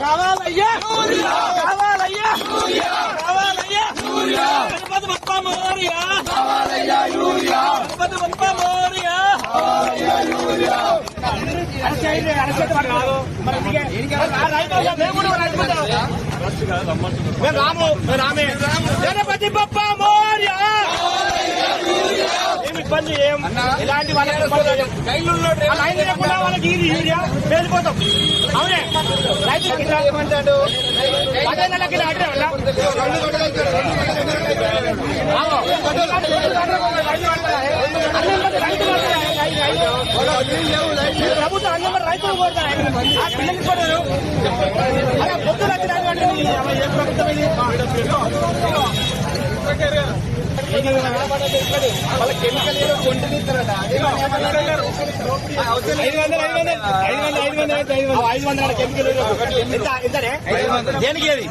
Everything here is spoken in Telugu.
కావాలయ్యా కావాలయ్యా కావాలయ్యా గణపతి బప్ప మోరియా గణపతి బప్ప మోరియా అరచేయండి అరచేయండి రాము రామే? గణపతి బప్ప మోర్య! ఏమి ఇబ్బంది ఏం? ఇలాంటి వాళ్ళకి ఇబ్బంది లైన్ లేకుండా వాళ్ళకి యూరియా వెళ్ళిపోతాం అవునే? రైతు పదే నెలలకి ఇలా అడ్డే ప్రభుత్వం అన్ని రైతులు కోరుతారు? ఆ పిల్లలకి కూడా వాళ్ళ కెమికల్ ఏదో కొంటునిస్తారట ఐదు వందలు ఐదు వందలు. ఐదు వందలు ఐదు వందలు. ఐదు వందలు ఐదు వందలు. కెమికల్ ఎంత ఎంతనే దేనికి అది